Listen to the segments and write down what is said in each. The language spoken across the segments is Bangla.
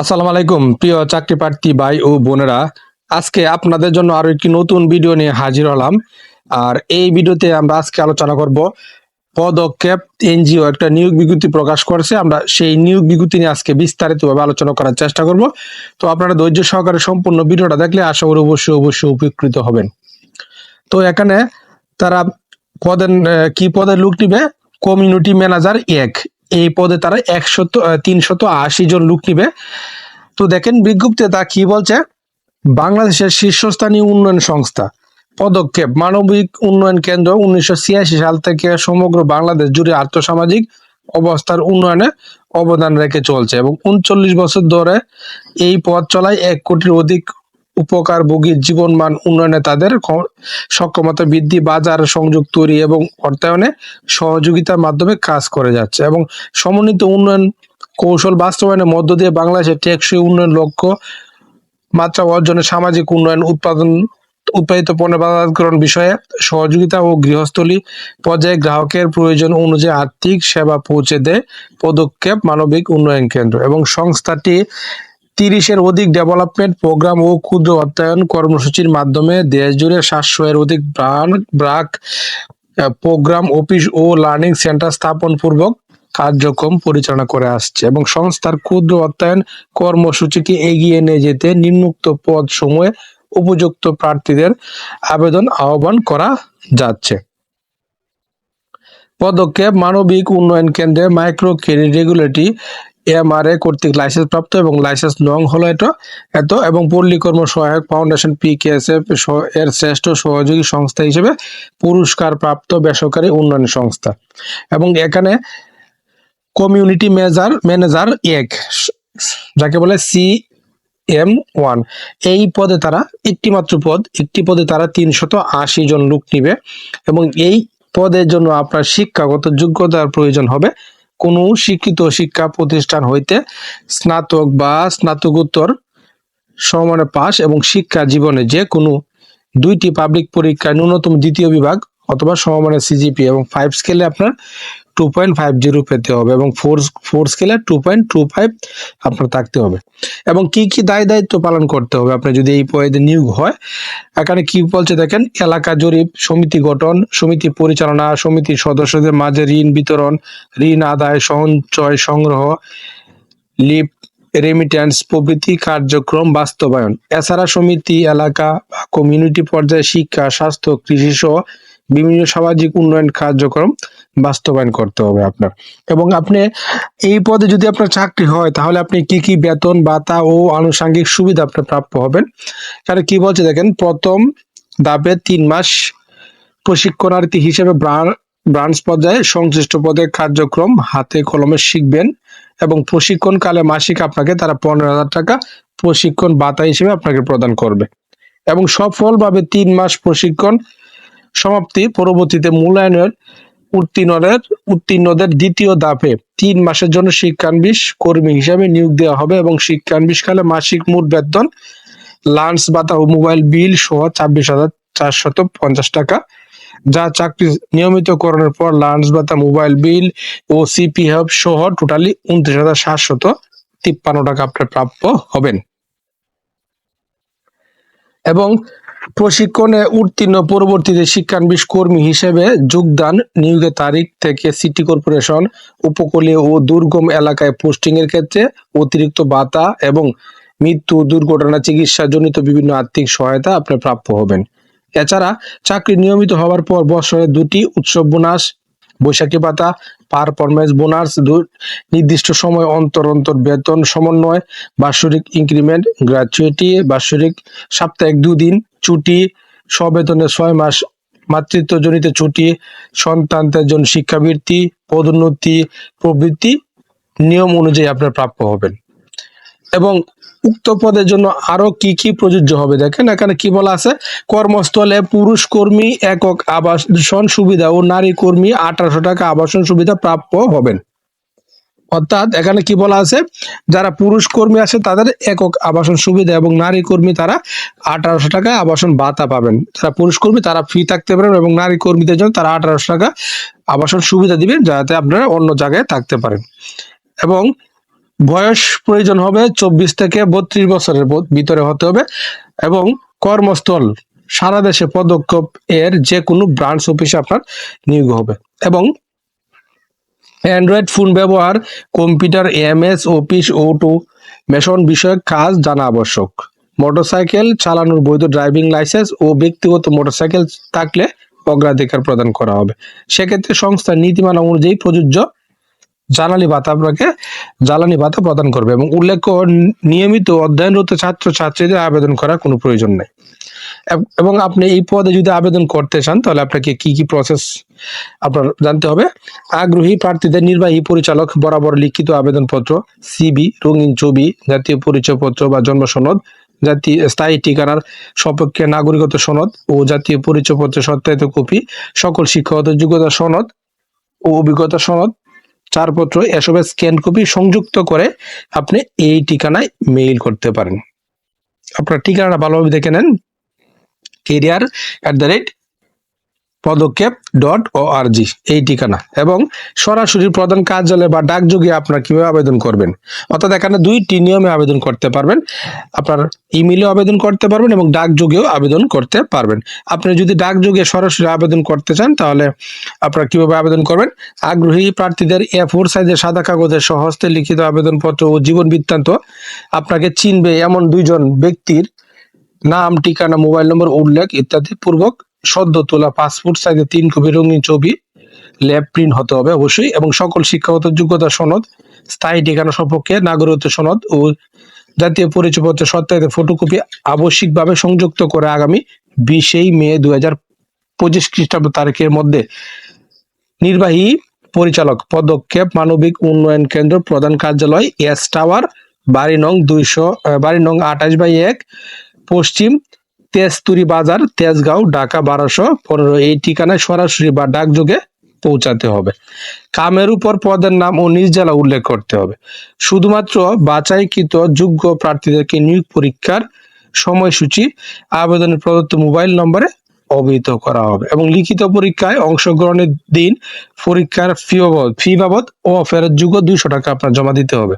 আসসালামু আলাইকুম, প্রিয় চাকরি প্রার্থী ভাই ও বোনেরা। আজকে আপনাদের জন্য আরও একটি নতুন ভিডিও নিয়ে হাজির হলাম। আর এই ভিডিওতে আমরা আজকে আলোচনা করব পদক্ষেপ, এনজিও একটা নিয়োগ বিজ্ঞপ্তি প্রকাশ করেছে। আমরা সেই নিয়োগ বিজ্ঞপ্তি নিয়ে আজকে বিস্তারিতভাবে আলোচনা করার চেষ্টা করব। তো আপনারা ধৈর্য সহকারে সম্পূর্ণ ভিডিওটা দেখলে আশা করি অবশ্যই অবশ্যই উপকৃত হবেন। তো এখানে তারা পদের কি পদের লোক নিবে? কমিউনিটি ম্যানেজার এক। এই পদে তারা একশত তিনশত আশি জন লোক নিবে। তো দেখেন বিজ্ঞপ্তিতে তা কি বলছে? বাংলাদেশের শীর্ষস্থানীয় উন্নয়ন সংস্থা। পদক্ষেপ, মানবিক উন্নয়ন কেন্দ্র উনিশশো ছিয়াশি সাল থেকে সমগ্র বাংলাদেশ জুড়ে আর্থসামাজিক অবস্থার উন্নয়নে অবদান রেখে চলছে এবং উনচল্লিশ বছর ধরে এই পথ চলায় এক কোটির অধিক উপকারভোগীর জীবনমান উন্নয়নে তাদের সক্ষমতা বৃদ্ধি, বাজার সংযোগ তৈরি এবং অর্থায়নে সহযোগিতার মাধ্যমে কাজ করে যাচ্ছে এবং সমন্বিত উন্নয়ন কৌশল বাস্তবায়নের মধ্য দিয়ে বাংলাদেশের টেকসই উন্নয়ন লক্ষ্য, মাত্রা অর্জনে সামাজিক উন্নয়ন, উৎপাদন, উৎপাদিত পণ্যের বাজারকরণ বিষয়ে সহযোগিতা ও গৃহস্থলী পর্যায়ে গ্রাহকের প্রয়োজন অনুযায়ী আর্থিক সেবা পৌঁছে দেয় পদক্ষেপ মানবিক উন্নয়ন কেন্দ্র এবং সংস্থাটি তিরিশের অধিক ডেভেলপমেন্ট প্রোগ্রাম ও ক্ষুদ্র অর্থায়ন কর্মসূচির মাধ্যমে দেশ জুড়ে সাতশো এর অধিক ব্রাক প্রোগ্রাম, অফিস ও লার্নিং সেন্টার স্থাপন পূর্বক কার্যক্রম পরিচালনা করে আসছে এবং সংস্থার ক্ষুদ্র অর্থায়ন কর্মসূচিকে এগিয়ে নিয়ে যেতে নিম্নোক্ত পদ সময়ে উপযুক্ত প্রার্থীদের আবেদন আহ্বান করা যাচ্ছে। পদক্ষেপ মানবিক উন্নয়ন কেন্দ্রে মাইক্রো ক্রেডিট রেগুলেটরি এমআরএ কর্তৃক লাইসেন্স প্রাপ্ত এবং লাইসেন্স নং হলো এটা, এত, এবং পল্লী কর্ম সহায়ক ফাউন্ডেশন পিকেএসএফ এর শ্রেষ্ঠ সহযোগী সংস্থা হিসেবে পুরস্কার প্রাপ্ত বেসরকারি উন্নয়ন সংস্থা। এবং এখানে কমিউনিটি ম্যানেজার ম্যানেজার এক, যাকে বলে সি এম ওয়ান এই পদে তারা একটি মাত্র পদ, একটি পদে তারা তিনশত আশি জন লোক নিবে, এবং এই পদের জন্য আপনার শিক্ষাগত যোগ্যতার প্রয়োজন হবে কোনো শিক্ষিত শিক্ষা প্রতিষ্ঠান হইতে স্নাতক বা স্নাতকোত্তর সমানে পাস এবং শিক্ষা জীবনে যে কোনো দুইটি পাবলিক পরীক্ষায় ন্যূনতম দ্বিতীয় বিভাগ অথবা সমমানের সিজিপি এবং ফাইভ স্কেলে আপনার টু পয়েন্ট ফাইভ জিরো পেতে হবে এবং ফোর ফোর স্কেলে টু পয়েন্ট টু ফাইভ আপনার থাকতে হবে। এবং কি কি দায় দায়িত্ব পালন করতে হবে? আপনি যদি এই পদে নিয়োগ হয়, এখানে কি বলছে দেখেন, এলাকা জরিপ, সমিতি গঠন, সমিতি পরিচালনা সমিতির সদস্যদের মাঝে ঋণ বিতরণ, ঋণ আদায়, সঞ্চয় সংগ্রহ লিপ রেমিট্যান্স প্রভৃতি কার্যক্রম বাস্তবায়ন। এছাড়া সমিতি, এলাকা বা কমিউনিটি পর্যায়ে শিক্ষা, স্বাস্থ্য, কৃষি সহ বিভিন্ন সামাজিক উন্নয়ন কার্যক্রম বাস্তবায়ন করতে হবে আপনার। এবং আপনি এই পদে যদি আপনার চাকরি হয়, তাহলে আপনি কি কি বেতন ভাতা ও আনুষঙ্গিক সুবিধা আপনি প্রাপ্য হবেন? তাহলে কি বলছে দেখেন, প্রথম ধাপে তিন মাস প্রশিক্ষণার্থী হিসেবে ব্রাঞ্চ পর্যায়ে সংশ্লিষ্ট পদের কার্যক্রম হাতে কলমে শিখবেন এবং প্রশিক্ষণকালে মাসিক আপনাকে তারা পনেরো হাজার টাকা প্রশিক্ষণ ভাতা হিসেবে আপনাকে প্রদান করবে। এবং সফলভাবে তিন মাস প্রশিক্ষণ সমাপ্তি পরবর্তীতে মূল্যায়নের উত্তীর্ণদের উত্তীর্ণদের দ্বিতীয় ধাপে তিন মাসের জন্য শিক্ষানবিশ কর্মী হিসাবে নিয়োগ দেওয়া হবে এবং শিক্ষানবিশ কালে মাসিক মোট বেতন, লাঞ্চ ভাতা ও মোবাইল বিল সহ ছাব্বিশ হাজার চারশত পঞ্চাশ টাকা। যা চাকরি নিয়মিতকরণের পর লাঞ্চ ভাতা, মোবাইল বিল ও সিপি হাব সহ টোটালি উনত্রিশ হাজার সাতশত তিপ্পান্ন টাকা আপনার প্রাপ্য হবেন। এবং প্রশিক্ষণে উত্তীর্ণ পরবর্তীতে শিক্ষানবিশ কর্মী হিসেবে যোগদান। নিয়োগের তারিখ থেকে সিটি কর্পোরেশন, উপকূলীয় ও দুর্গম এলাকায় পোস্টিং এর ক্ষেত্রে অতিরিক্ত ভাতা এবং মৃত্যু দুর্ঘটনা চিকিৎসা জনিত বিভিন্ন আর্থিক সহায়তা আপনি প্রাপ্য হবেন। এছাড়া চাকরি নিয়মিত হওয়ার পর বছরে দুটি উৎসব বোনাস, বৈশাখী ভাতা পারফরমেন্স বোনাস নির্দিষ্ট সময় অন্তর অন্তর বেতন সমন্বয় বাৎসরিক ইনক্রিমেন্ট গ্র্যাচুইটি বাৎসরিক সাপ্তাহিক দুদিন, ছুটি সবেতনে ছয় মাস, মাতৃত্বজনিত ছুটি সন্তান জন্য শিক্ষাবৃত্তি, পদোন্নতি প্রবৃত্তি নিয়ম অনুযায়ী আপনার প্রাপ্য হবেন। এবং উক্ত পদের জন্য আরও কি কি প্রযোজ্য হবে? দেখেন, এখানে কি বলা আছে? কর্মস্থলে পুরুষ কর্মী, একক আবাসন সুবিধা ও নারী কর্মী আঠারোশো টাকা আবাসন সুবিধা প্রাপ্য হবেন। অর্থাৎ এখানে কি বলা আছে? যারা পুরুষ কর্মী আছে, তাদের একক আবাসন সুবিধা এবং নারী কর্মী তারা আঠারোশো টাকা আবাসন ভাতা পাবেন। যারা পুরুষ কর্মী, তারা ফ্রি থাকতে পারেন এবং নারী কর্মীদের জন্য তারা আঠারোশো টাকা আবাসন সুবিধা দিবেন, যাতে আপনারা অন্য জায়গায় থাকতে পারেন। এবং বয়স প্রয়োজন হবে চব্বিশ থেকে বত্রিশ বছরের ভিতরে হতে হবে এবং কর্মস্থল সারা দেশে পদক্ষেপ এর যে কোনো ব্রাঞ্চ অফিসে আপনার নিয়োগ হবে এবং অ্যান্ড্রয়েড ফোন ব্যবহার কম্পিউটার এমএস অফিস ও টু মেশন বিষয়ক কাজ জানা আবশ্যক। মোটরসাইকেল চালানোর বৈধ ড্রাইভিং লাইসেন্স ও ব্যক্তিগত মোটরসাইকেল থাকলে অগ্রাধিকার প্রদান করা হবে। সেক্ষেত্রে সংস্থার নীতিমালা অনুযায়ী প্রযোজ্য জ্বালানি ভাতা আপনাকে জ্বালানি ভাতা প্রদান করবে এবং উল্লেখ্য নিয়মিত অধ্যয়নরত ছাত্র ছাত্রীদের আবেদন করার কোনো প্রয়োজন নেই। এবং আপনি এই পদে যদি আবেদন করতে চান, তাহলে আপনাকে কি কি প্রসেস আপনার জানতে হবে? আগ্রহী প্রার্থীদের নির্বাহী পরিচালক বরাবর লিখিত আবেদনপত্র সিবি রঙিন ছবি, জাতীয় পরিচয়পত্র বা জন্ম সনদ জাতীয় স্থায়ী ঠিকানার সপক্ষে নাগরিকত্ব সনদ ও জাতীয় পরিচয়পত্রের সত্যায়িত কপি, সকল শিক্ষাগত যোগ্যতা সনদ ও অভিজ্ঞতা সনদ চারপত্র এসবের স্ক্যান কপি সংযুক্ত করে আপনি এই ঠিকানায় মেইল করতে পারেন। আপনার ঠিকানাটা ভালোভাবে দেখে নেন। Career at the rate Padakhep dot O G এই ঠিকানা। এবং সরাসরি প্রধান কার্যালয় বা ডাকযোগে আপনার কীভাবে আবেদন করবেন? অর্থাৎ এখানে দুইটি নিয়মে আবেদন করতে পারবেন। আপনার ইমেলে আবেদন করতে পারবেন এবং ডাকযোগেও আবেদন করতে পারবেন। আপনি যদি ডাকযোগে সরাসরি আবেদন করতে চান, তাহলে আপনারা কীভাবে আবেদন করবেন? আগ্রহী প্রার্থীদের এ ফোর সাইজের সাদা কাগজের সহস্তে লিখিত আবেদনপত্র ও জীবন বৃত্তান্ত। আপনাকে চিনবে এমন দুইজন ব্যক্তির নাম, ঠিকানা, মোবাইল নম্বর, উল্লেখ ইত্যাদি পূর্বক সদ্য তোলা পাসপোর্ট সাইজে তিন কপি রঙিন ছবি, ল্যাব প্রিন্ট হতে হবে অবশ্যই, এবং সকল শিক্ষাগত যোগ্যতা সনদ, স্থায়ী ঠিকানা সম্পর্কে নাগরিকত্ব সনদ ও জাতীয় পরিচয়পত্রের সত্যায়িত ফটোকপি আবশ্যিকভাবে সংযুক্ত করে আগামী বিশেই মে দুই হাজার পঁচিশ খ্রিস্টাব্দ তারিখের মধ্যে নির্বাহী পরিচালক পদক্ষেপ মানবিক উন্নয়ন কেন্দ্র প্রধান কার্যালয় এস টাওয়ার বাড়ি নং দুইশো বাড়ি নং আঠাশ বাই এক, পশ্চিম তেজতুরি বাজার, তেজগাঁও, ঢাকা বারোশো পনেরো। এই ঠিকানায় সরাসরি বা ডাকযোগে পৌঁছাতে হবে। কামের উপর পদের নাম ও নিজ জেলা উল্লেখ করতে হবে। শুধুমাত্র বাছাইকৃত যোগ্য প্রার্থীদেরকে নিয়োগ পরীক্ষার সময়সূচি, আবেদনের প্রদত্ত মোবাইল নম্বরে অবহিত করা হবে এবং লিখিত পরীক্ষায় অংশগ্রহণের দিন পরীক্ষার ফি বাবদ ফি বাবদ ও ফেরত যোগ্য দুইশো টাকা আপনার জমা দিতে হবে।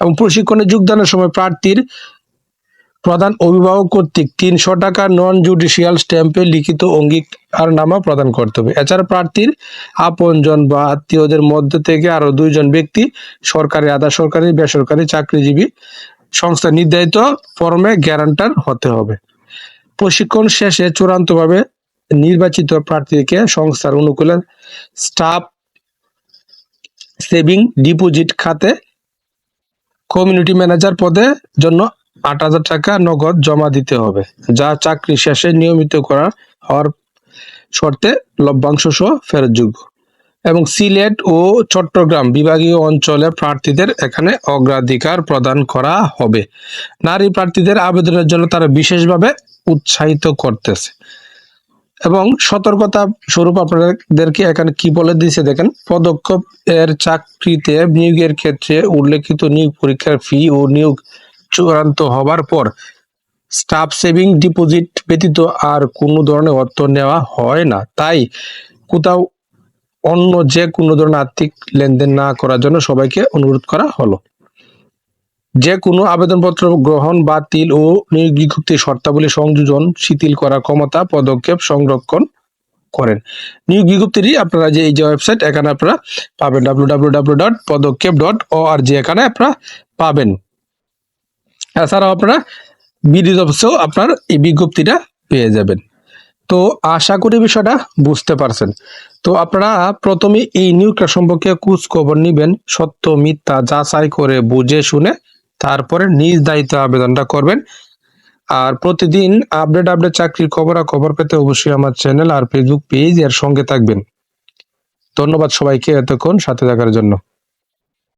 এবং প্রশিক্ষণে যোগদানের সময় প্রার্থীর প্রধান অভিভাবক কর্তৃক তিনশো টাকা নন জুডিশিয়াল স্ট্যাম্পে লিখিত আর অঙ্গীকারনামা প্রদান করতে হবে। এছাড়া প্রার্থীর আপনজন বা আত্মীয়দের মধ্যে থেকে আরও দুইজন ব্যক্তি সরকারি, আধা সরকারি, বেসরকারি চাকরিজীবী সংস্থা নির্ধারিত ফর্মে গ্যারান্টার হতে হবে। প্রশিক্ষণ শেষে চূড়ান্তভাবে নির্বাচিত প্রার্থীকে সংস্থার অনুকূলে স্টাফ সেভিং ডিপোজিট খাতে কমিউনিটি ম্যানেজার পদে জন্য আট হাজার টাকা নগদ জমা দিতে হবে, যা চাকরি শেষে নিয়মিত করা হওয়ার শর্তে লভ্যাংশ সহ ফেরতযোগ্য। এবং সিলেট ও চট্টগ্রাম বিভাগীয় অঞ্চলে প্রার্থীদের এখানে অগ্রাধিকার প্রদান করা হবে। নারী প্রার্থীদের আবেদনের জন্য তারা বিশেষভাবে উৎসাহিত করতেছে। এবং সতর্কতা স্বরূপ আপনাদেরকে এখানে কি বলে দিয়েছে দেখেন, পদক্ষেপ এর চাকরিতে নিয়োগের ক্ষেত্রে উল্লেখিত নিয়োগ পরীক্ষার ফি ও নিয়োগ চূড়ান্ত হবার পর স্টাফ সেভিং ডিপোজিট ব্যতীত আর কোনো ধরনের অর্থ নেওয়া হয় না। তাই কোথাও অন্য যে কোনো ধরনের আর্থিক লেনদেন না করার জন্য সবাইকে অনুরোধ করা হলো। যে কোনো আবেদনপত্র গ্রহণ বাতিল ও নিয়োগ শর্তাবলী সংযোজন শিথিল করার ক্ষমতা পদক্ষেপ সংরক্ষণ করেন। নিয়োগ বিজ্ঞপ্তিটি আপনারা যে এই যে ওয়েবসাইট, এখানে আপনারা পাবেন। W W W dot Padakhep dot O R G এখানে আপনারা পাবেন। এছাড়াও আপনারা বিদ্যুৎ অফিসেও আপনার এই বিজ্ঞপ্তিটা পেয়ে যাবেন। তো আশা করি বিষয়টা বুঝতে পারছেন। তো আপনারা প্রথমে এই নিয়োগটা সম্পর্কে কুচ খবর নিবেন, সত্য, মিথ্যা যাচাই করে বুঝে শুনে তারপরে নিজ দায়িত্বে আবেদনটা করবেন। আর প্রতিদিন আপডেট আপডেট চাকরির খবর আর খবর পেতে অবশ্যই আমার চ্যানেল আর ফেসবুক পেজ এর সঙ্গে থাকবেন। ধন্যবাদ সবাইকে এতক্ষণ সাথে থাকার জন্য।